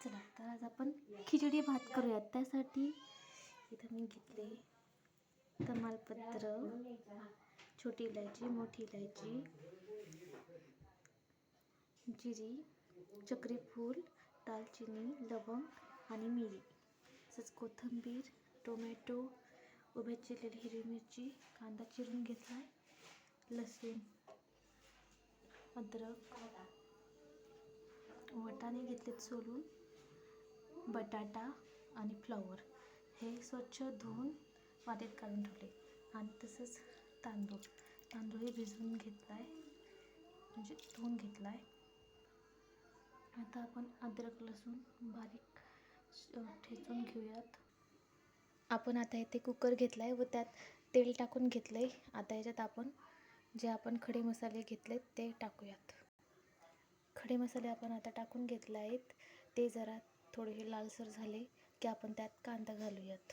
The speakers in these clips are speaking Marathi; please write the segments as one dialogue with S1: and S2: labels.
S1: चला तर आज आपण खिचडी भात करूयात. त्यासाठी इथं मी घेतले तमालपत्र छोटी इलायची मोठी इलायची जिरी चक्रीफूल दालचिनी लवंग आणि मिरी. तसंच कोथिंबीर टोमॅटो उभ्या चिरलेली हिरवी मिरची कांदा चिरून घेतला आहे लसूण अद्रक वाटाणे घेतलेत सोलून. बटाटा आणि फ्लॉवर हे स्वच्छ धुवून वाटीत काढून ठेवले. आणि तसंच तांदूळ. तांदूळ हे भिजवून घेतला आहे म्हणजे धुवून घेतला आहे आता आपण अद्रक लसूण बारीक ठेचून घेऊयात. आपण आता इथे कुकर घेतला आहे व त्यात तेल टाकून घेतलं आहे आता याच्यात आपण जे आपण खडे मसाले घेतलेत ते टाकूयात. खडे मसाले आपण आता टाकून घेतले आहेत ते जरा थोडे लालसर झाले की आपण त्यात कांदा घालूयात.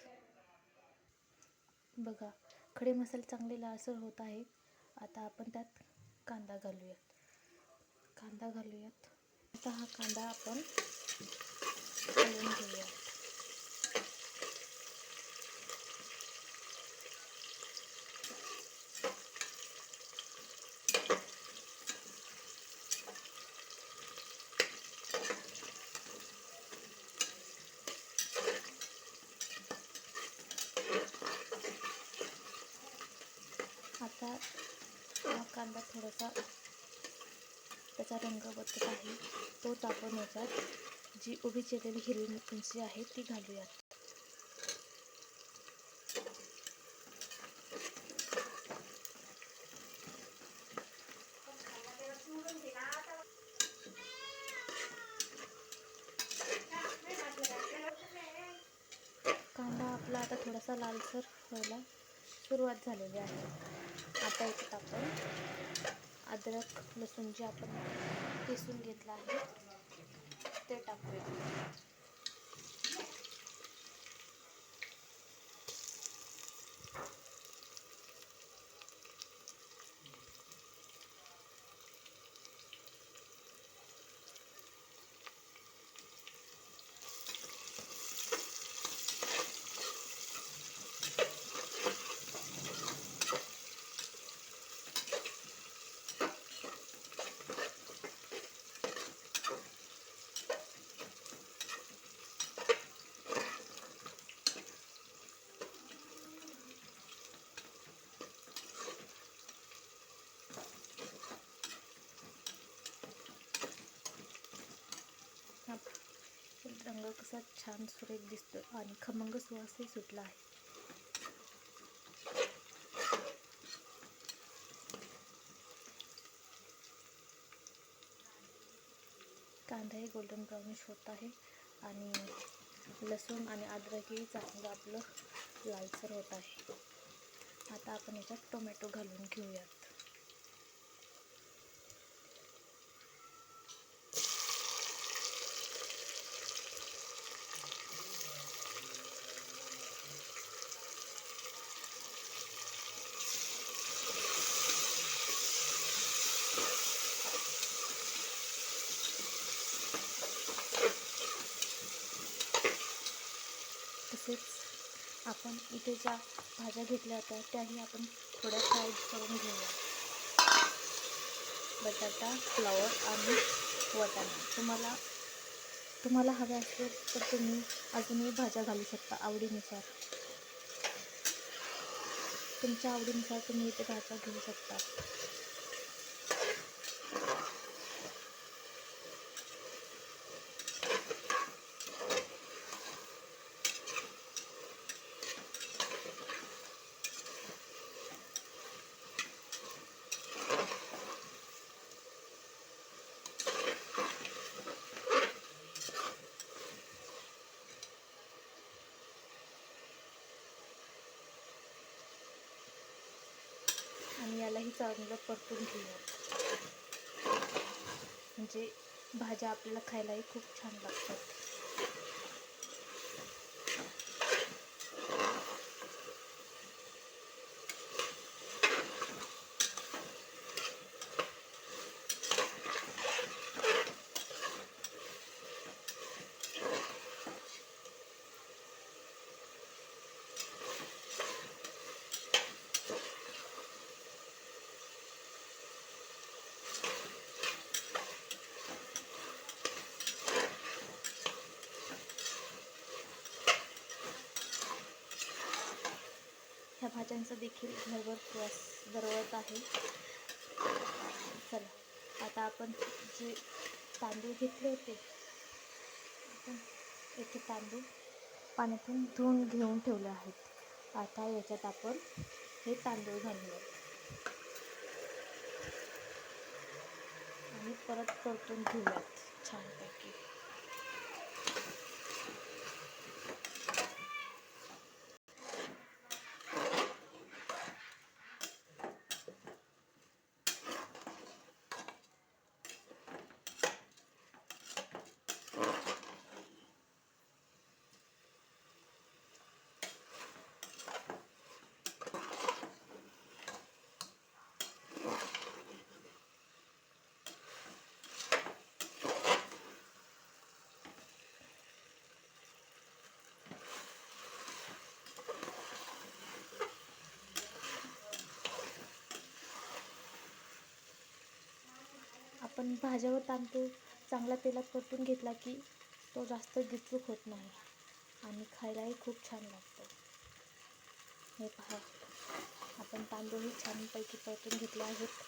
S1: बघा खडे मसाले चांगले लालसर होत आहे आता आपण त्यात कांदा घालूयात. कांदा घालूयात. आता हा कांदा आपण घालून घेऊयात. थोडासा हा कांदा थोडासा त्याचा रंग बदलत आहे. तो आपण याच्यात जी उभी चिरलेली हिरवी मिरची आहे ती घालूयात. कांदा आपला आता थोडासा लालसर व्हायला सुरुवात झालेली आहे. आता याच्यात आपण अद्रक लसूण जे आपण किसून घेतलं आहे ते टाकूया हा असा कसा छान सुरेख दिसतो आणि खमंग सुवासही सुटला आहे. कांदाही गोल्डन ब्राउनिश होत आहे आणि लसूण आणि अद्रकही चांगलं आपलं लालसर होत आहे. आता आपण याच्यात टोमॅटो घालून घेऊयात. तसेच आपण इथे ज्या भाज्या घेतल्या होत्या त्याही आपण थोड्या फ्राय करून घेऊया. बटाटा फ्लॉवर आणि वटाणा. तुम्हाला तुम्हाला हव्या असेल तर तुम्ही अजूनही भाज्या घालू शकता आवडीनुसार. तुमच्या आवडीनुसार तुम्ही इथे भाज्या घेऊ शकता. आणि चांगलं परतून घेऊया. म्हणजे भाज्या आपल्याला खायलाही खूप छान लागतात. भाज्यांचा देखील घरभर प्रवास दरवळत आहे. चला आता आपण जे तांदूळ घेतले होते आपण येथे तांदूळ पाण्यातून धुवून घेऊन ठेवले आहेत. आता याच्यात आपण हे तांदूळ घालूया. आणि परत परतून घेऊयात छान पण भाज्या व तांदूळ चांगला तेलात परतून घेतला की तो जास्त गिचूक होत नाही. आणि खायलाही खूप छान लागतो. हे पहा. आपण तांदूळही छानपैकी परतून घेतले आहेत.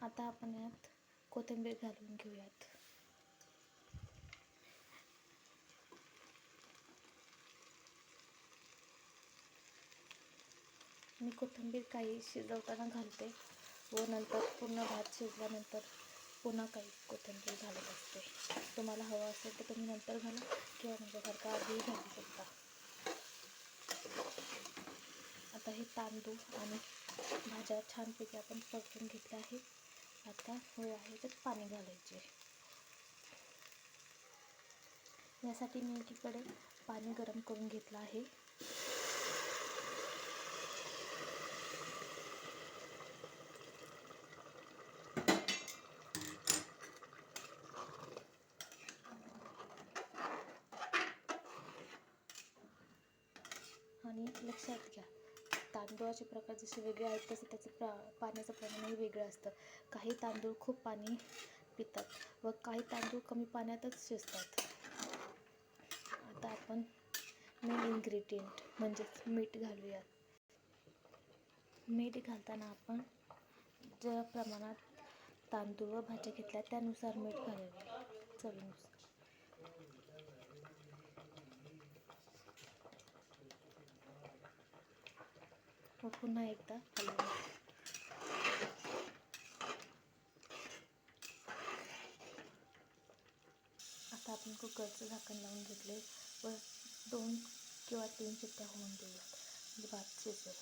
S1: आता आपण यात कोथिंबीर घालून घेऊयात. मी कोथिंबीर काही शिजवताना घालते व नंतर पूर्ण भात शिजल्यानंतर पुन्हा काही कोथिंबीर घालत असते. तुम्हाला हवं असेल तर तुम्ही नंतर घाला किंवा माझ्यासारखा आधीही घालू शकता. आता हे तांदूळ आणि भाज्या छानपैकी आपण परतून घेतल्या आहे आता वेळ आहे तर पाणी घालायचे. यासाठी मी एकीकडे पाणी गरम करून घेतलं आहे आणि लक्षात घ्या. तांदूळाचे प्रकार जसे वेगळे आहेत तसे त्याचं प्रा पाण्याचं प्रमाणही वेगळं असतं. काही तांदूळ खूप पाणी पितात व काही तांदूळ कमी पाण्यातच शिजतात. आता आपण मेन इन्ग्रेडियंट म्हणजेच मीठ घालूयात. मीठ घालताना आपण ज्या प्रमाणात तांदूळ व भाज्या घेतल्या त्यानुसार मीठ घालावे चवीनुसार व पुन्हा एकदा. हलवून आता आपण कुकरचं झाकण लावून घेतले व दोन किंवा तीन शिट्ट्या होऊन देऊयात म्हणजे भात शिजेल.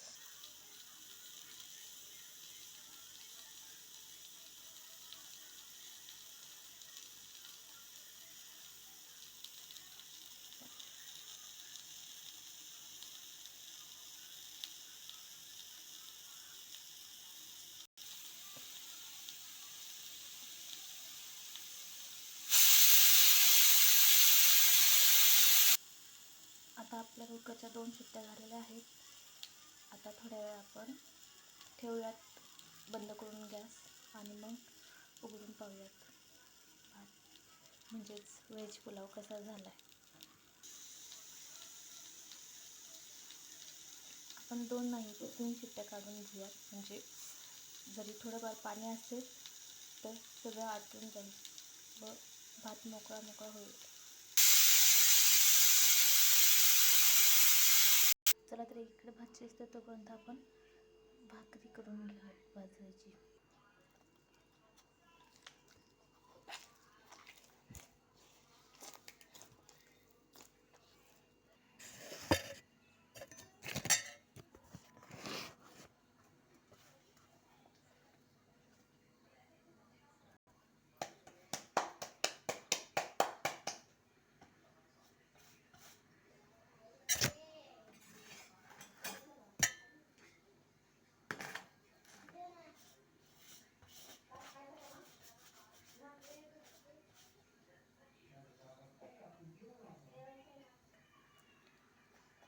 S1: आता आपल्या कुकरच्या दोन शिट्ट्या झालेल्या आहेत. आता थोड्या वेळ आपण ठेवूयात. बंद करून गॅस आणि मग उघडून पाहूयात. भात म्हणजेच व्हेज पुलाव कसा झाला आहे आपण दोन नाही तर तीन शिट्ट्या काढून घेऊयात. म्हणजे जरी थोडंफार पाणी असेल तर सगळं आटून जाईल. व भात मोकळा मोकळा होईल. चला तर इकडे भात शिजतो तोपर्यंत आपण भाकरी करून घेऊ बाजरीची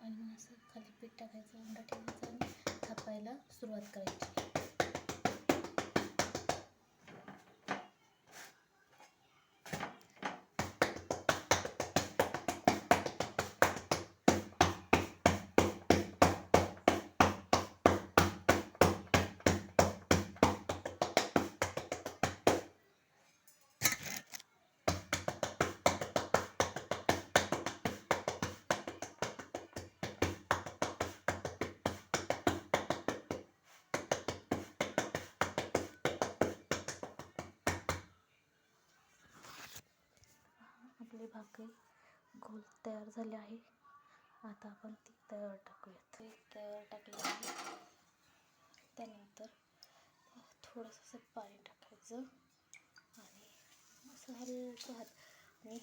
S1: आणि मग असं खाली पीठ टाकायचं अंडा ठेवायचा आणि थापायला सुरुवात करायची. भाकरी गोल तयार झाली आहे. आता आपण ती तयार टाकूयात. ती तयार टाकली आहे. त्यानंतर थोडंसं असं पाणी टाकायचं आणि असं हलकं हात आणि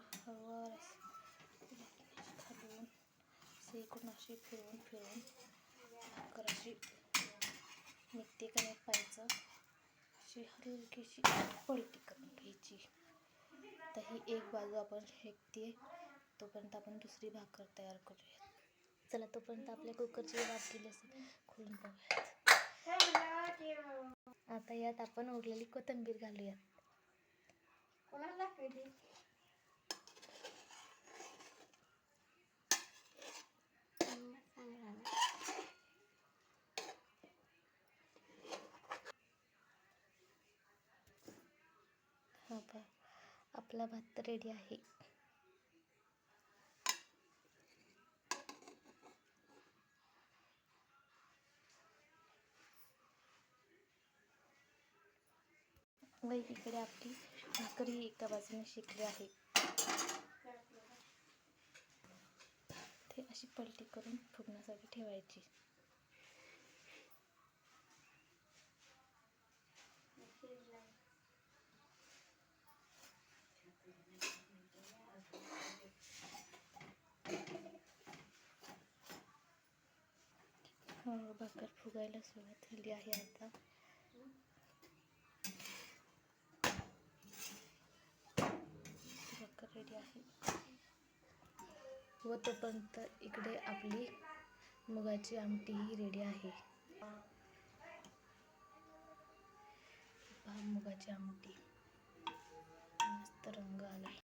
S1: त्यानंतर हळूवार असे इकडून अशी फिरवून फिरवून भाकर अशी निघते का नाही अशी हलकीशी पलटी करून घ्यायची तर ही एक बाजू आपण शेकते तोपर्यंत आपण दुसरी भाकर तयार करूयात चला तोपर्यंत आपल्या कुकरची वाट केली असेल खोलून बघूयात आता यात आपण उरलेली कोथिंबीर घालूयात आपला भात रेडी आहे. व इकडे आपली भाकरी एका बाजूने शिकली आहे. ते अशी पलटी करून फुगण्यासाठी ठेवायची. हो, भाकर फुगायला सुरुवात झाली आहे आता. भाकर रेडी आहे. व तोपर्यंत इकडे आपली मुगाची आमटीही रेडी आहे. मुगाची आमटी. मस्त रंग आला